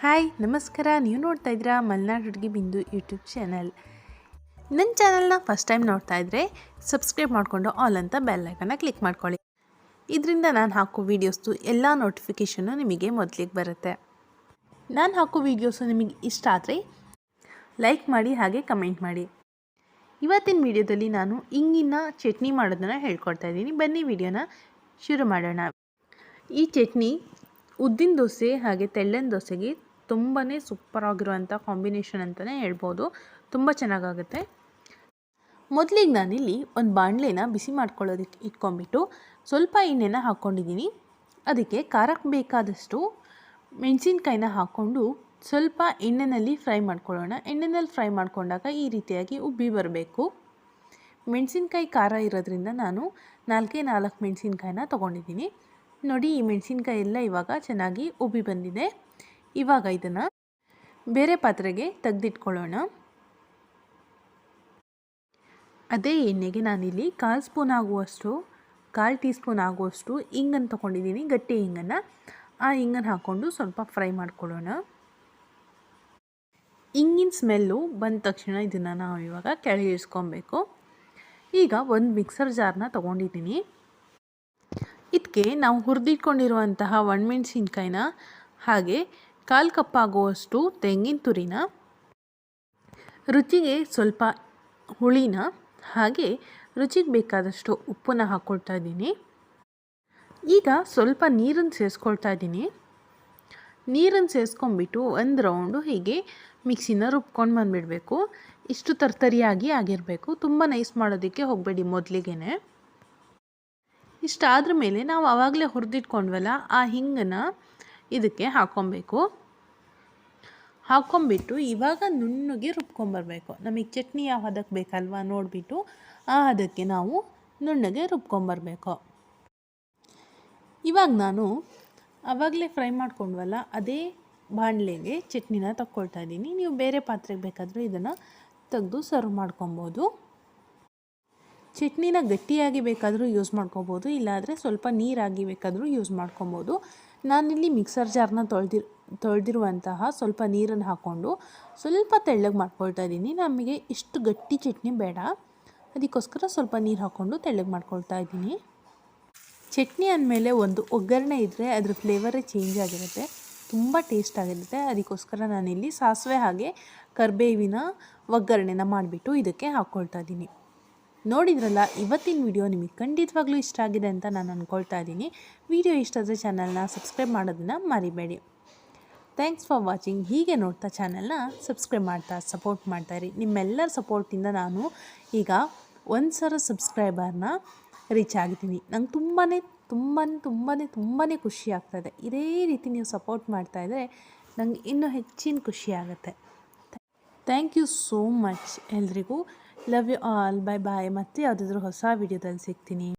Hi, ನಮಸ್ಕಾರ. ನೀವು ನೋಡ್ತಾ ಇದ್ದೀರಾ ಮಲೆನಾಡು ಹುಡುಗಿ ಬಿಂದು ಯೂಟ್ಯೂಬ್ ಚಾನಲ್. ನನ್ನ ಚಾನಲ್ನ ಫಸ್ಟ್ ಟೈಮ್ ನೋಡ್ತಾ ಇದ್ದರೆ ಸಬ್ಸ್ಕ್ರೈಬ್ ಮಾಡಿಕೊಂಡು ಆಲ್ ಅಂತ ಬೆಲ್ ಐಕನ್ನ ಕ್ಲಿಕ್ ಮಾಡ್ಕೊಳ್ಳಿ. ಇದರಿಂದ ನಾನು ಹಾಕೋ ವೀಡಿಯೋಸ್ದು ಎಲ್ಲ ನೋಟಿಫಿಕೇಷನ್ನು ನಿಮಗೆ ಮೊದಲಿಗೆ ಬರುತ್ತೆ. ನಾನು ಹಾಕೋ ವೀಡಿಯೋಸು ನಿಮಗೆ ಇಷ್ಟ ಆದರೆ ಲೈಕ್ ಮಾಡಿ ಹಾಗೆ ಕಮೆಂಟ್ ಮಾಡಿ. ಇವತ್ತಿನ ವಿಡಿಯೋದಲ್ಲಿ ನಾನು ಇಂಗಿನ ಚಟ್ನಿ ಮಾಡೋದನ್ನು ಹೇಳ್ಕೊಡ್ತಾ ಇದ್ದೀನಿ. ಬನ್ನಿ ವಿಡಿಯೋನ ಶುರು ಮಾಡೋಣ. ಈ ಚಟ್ನಿ ಉದ್ದಿನ ದೋಸೆ ಹಾಗೆ ತೆಳ್ಳನ ದೋಸೆಗೆ ತುಂಬಾ ಸೂಪರಾಗಿರುವಂಥ ಕಾಂಬಿನೇಷನ್ ಅಂತಲೇ ಹೇಳ್ಬೋದು. ತುಂಬ ಚೆನ್ನಾಗಾಗುತ್ತೆ. ಮೊದಲಿಗೆ ನಾನಿಲ್ಲಿ ಒಂದು ಬಾಣಲೆನ ಬಿಸಿ ಮಾಡ್ಕೊಳ್ಳೋದಕ್ಕೆ ಇಟ್ಕೊಂಡ್ಬಿಟ್ಟು ಸ್ವಲ್ಪ ಎಣ್ಣೆನ ಹಾಕ್ಕೊಂಡಿದ್ದೀನಿ ಅದಕ್ಕೆ ಖಾರಕ್ಕೆ ಬೇಕಾದಷ್ಟು ಮೆಣಸಿನ್ಕಾಯಿನ ಹಾಕ್ಕೊಂಡು ಸ್ವಲ್ಪ ಎಣ್ಣೆಯಲ್ಲಿ ಫ್ರೈ ಮಾಡ್ಕೊಳ್ಳೋಣ. ಎಣ್ಣೆಯಲ್ಲಿ ಫ್ರೈ ಮಾಡಿಕೊಂಡಾಗ ಈ ರೀತಿಯಾಗಿ ಉಬ್ಬಿ ಬರಬೇಕು. ಮೆಣಸಿನ್ಕಾಯಿ ಖಾರ ಇರೋದ್ರಿಂದ ನಾನು ನಾಲ್ಕೇ ನಾಲ್ಕು ಮೆಣಸಿನ್ಕಾಯಿನ ತೊಗೊಂಡಿದ್ದೀನಿ ನೋಡಿ ಈ ಮೆಣಸಿನ್ಕಾಯಿ ಎಲ್ಲ ಇವಾಗ ಚೆನ್ನಾಗಿ ಉಬ್ಬಿ ಬಂದಿದೆ. ಇವಾಗ ಇದನ್ನು ಬೇರೆ ಪಾತ್ರೆಗೆ ತೆಗೆದಿಟ್ಕೊಳ್ಳೋಣ. ಅದೇ ಎಣ್ಣೆಗೆ ನಾನಿಲ್ಲಿ ಕಾಲು ಸ್ಪೂನ್ ಆಗುವಷ್ಟು, ಕಾಲು ಟೀ ಸ್ಪೂನ್ ಆಗುವಷ್ಟು ಹಿಂಗನ್ನು ತೊಗೊಂಡಿದ್ದೀನಿ, ಗಟ್ಟಿ ಹಿಂಗನ್ನು. ಆ ಹಿಂಗನ್ನು ಹಾಕ್ಕೊಂಡು ಸ್ವಲ್ಪ ಫ್ರೈ ಮಾಡ್ಕೊಳ್ಳೋಣ. ಹಿಂಗಿನ ಸ್ಮೆಲ್ಲು ಬಂದ ತಕ್ಷಣ ಇದನ್ನು ನಾವು ಇವಾಗ ಕೆಳಗೆ ಇಳಿಸ್ಕೊಬೇಕು ಈಗ ಒಂದು ಮಿಕ್ಸರ್ ಜಾರ್ನ ತೊಗೊಂಡಿದ್ದೀನಿ. ಇದಕ್ಕೆ ನಾವು ಹುರಿದಿಟ್ಕೊಂಡಿರುವಂತಹ ಒಣಮೆಣ್ಸಿನ್ಕಾಯಿನ ಹಾಗೆ ಕಾಲು ಕಪ್ಪಾಗುವಷ್ಟು ತೆಂಗಿನ ತುರಿನ, ರುಚಿಗೆ ಸ್ವಲ್ಪ ಹುಳಿನ, ಹಾಗೆ ರುಚಿಗೆ ಬೇಕಾದಷ್ಟು ಉಪ್ಪನ್ನ ಹಾಕ್ಕೊಳ್ತಾ ಇದ್ದೀನಿ. ಈಗ ಸ್ವಲ್ಪ ನೀರನ್ನು ಸೇರಿಸ್ಕೊಳ್ತಾ ಇದ್ದೀನಿ. ನೀರನ್ನು ಸೇರಿಸ್ಕೊಂಡ್ಬಿಟ್ಟು ಒಂದು ರೌಂಡು ಹೀಗೆ ಮಿಕ್ಸಿನ ರುಬ್ಕೊಂಡು ಬಂದುಬಿಡಬೇಕು. ಇಷ್ಟು ತರ್ತರಿಯಾಗಿ ಆಗಿರಬೇಕು. ತುಂಬ ನೈಸ್ ಮಾಡೋದಕ್ಕೆ ಹೋಗಬೇಡಿ ಮೊದಲಿಗೆ ಇಷ್ಟಾದ್ರ ಮೇಲೆ ನಾವು ಆವಾಗಲೇ ಹುರಿದಿಟ್ಕೊಂಡ್ವಲ್ಲ, ಆ ಹಿಂಗನ್ನು ಇದಕ್ಕೆ ಹಾಕ್ಕೊಬೇಕು. ಹಾಕ್ಕೊಂಬಿಟ್ಟು ಇವಾಗ ನುಣ್ಣಗೆ ರುಬ್ಕೊಂಬರ್ಬೇಕು ನಮಗೆ ಚಟ್ನಿ ಯಾವ ಹದಕ್ಕೆ ಬೇಕಲ್ವಾ ನೋಡಿಬಿಟ್ಟು ಆ ಹದಕ್ಕೆ ನಾವು ನುಣ್ಣಗೆ ರುಬ್ಕೊಂಬರ್ಬೇಕು ಇವಾಗ ನಾನು ಆವಾಗಲೇ ಫ್ರೈ ಮಾಡ್ಕೊಂಡ್ವಲ್ಲ, ಅದೇ ಬಾಣಲೆಗೆ ಚಟ್ನಿನ ತಕ್ಕೊಳ್ತಾ ಇದ್ದೀನಿ. ನೀವು ಬೇರೆ ಪಾತ್ರೆಗೆ ಬೇಕಾದರೂ ಇದನ್ನು ತೆಗೆದು ಸರ್ವ್ ಮಾಡ್ಕೊಬೋದು. ಚಟ್ನಿನ ಗಟ್ಟಿಯಾಗಿ ಬೇಕಾದರೂ ಯೂಸ್ ಮಾಡ್ಕೊಬೋದು, ಇಲ್ಲಾಂದರೆ ಸ್ವಲ್ಪ ನೀರಾಗಿ ಬೇಕಾದರೂ ಯೂಸ್ ಮಾಡ್ಕೊಬೋದು. ನಾನಿಲ್ಲಿ ಮಿಕ್ಸರ್ ಜಾರ್ನ ತೊಳೆದಿರ್, ತೊಳೆದಿರುವಂತಹ ಸ್ವಲ್ಪ ನೀರನ್ನು ಹಾಕ್ಕೊಂಡು ಸ್ವಲ್ಪ ತೆಳ್ಳಗೆ ಮಾಡ್ಕೊಳ್ತಾ ಇದ್ದೀನಿ. ನಮಗೆ ಇಷ್ಟು ಗಟ್ಟಿ ಚಟ್ನಿ ಬೇಡ. ಅದಕ್ಕೋಸ್ಕರ ಸ್ವಲ್ಪ ನೀರು ಹಾಕ್ಕೊಂಡು ತೆಳ್ಳಗೆ ಮಾಡ್ಕೊಳ್ತಾ ಇದ್ದೀನಿ. ಚಟ್ನಿ ಅಂದಮೇಲೆ ಒಂದು ಒಗ್ಗರಣೆ ಇದ್ದರೆ ಅದ್ರ ಫ್ಲೇವರೇ ಚೇಂಜ್ ಆಗಿರುತ್ತೆ. ತುಂಬ ಟೇಸ್ಟ್ ಆಗಿರುತ್ತೆ. ಅದಕ್ಕೋಸ್ಕರ ನಾನಿಲ್ಲಿ ಸಾಸಿವೆ ಹಾಗೆ ಕರಿಬೇವಿನ ಒಗ್ಗರಣೆನ ಮಾಡಿಬಿಟ್ಟು ಇದಕ್ಕೆ ಹಾಕ್ಕೊಳ್ತಾ ಇದ್ದೀನಿ. ನೋಡಿದ್ರಲ್ಲ, ಇವತ್ತಿನ ವಿಡಿಯೋ ನಿಮಗೆ ಖಂಡಿತವಾಗ್ಲೂ ಇಷ್ಟ ಆಗಿದೆ ಅಂತ ನಾನು ಅಂದ್ಕೊಳ್ತಾ ಇದ್ದೀನಿ. ವಿಡಿಯೋ ಇಷ್ಟ ಆದರೆ ಚಾನಲ್ನ ಸಬ್ಸ್ಕ್ರೈಬ್ ಮಾಡೋದನ್ನು ಮರಿಬೇಡಿ. ಥ್ಯಾಂಕ್ಸ್ ಫಾರ್ ವಾಚಿಂಗ್ ಹೀಗೆ ನೋಡ್ತಾ ಚಾನಲ್ನ ಸಬ್ಸ್ಕ್ರೈಬ್ ಮಾಡ್ತಾ ಸಪೋರ್ಟ್ ಮಾಡ್ತಾ ಇರಿ. ನಿಮ್ಮೆಲ್ಲರ ಸಪೋರ್ಟಿಂದ ನಾನು ಈಗ ಒಂದು ಸಾವಿರ ಸಬ್ಸ್ಕ್ರೈಬರ್ನ ರೀಚ್ ಆಗಿದ್ದೀನಿ. ನಂಗೆ ತುಂಬಾ ತುಂಬಾ ತುಂಬಾ ತುಂಬಾ ಖುಷಿ ಆಗ್ತಾಯಿದೆ ಇದೇ ರೀತಿ ನೀವು ಸಪೋರ್ಟ್ ಮಾಡ್ತಾಯಿದ್ರೆ ನಂಗೆ ಇನ್ನೂ ಹೆಚ್ಚಿನ ಖುಷಿ ಆಗುತ್ತೆ. ಥ್ಯಾಂಕ್ ಯು ಸೋ ಮಚ್ ಎಲ್ರಿಗೂ. love you all bye bye ಮತ್ತೆ ಯಾವುದಾದ್ರೂ ಹೊಸ ವಿಡಿಯೋದಲ್ಲಿ ಸಿಗ್ತೀನಿ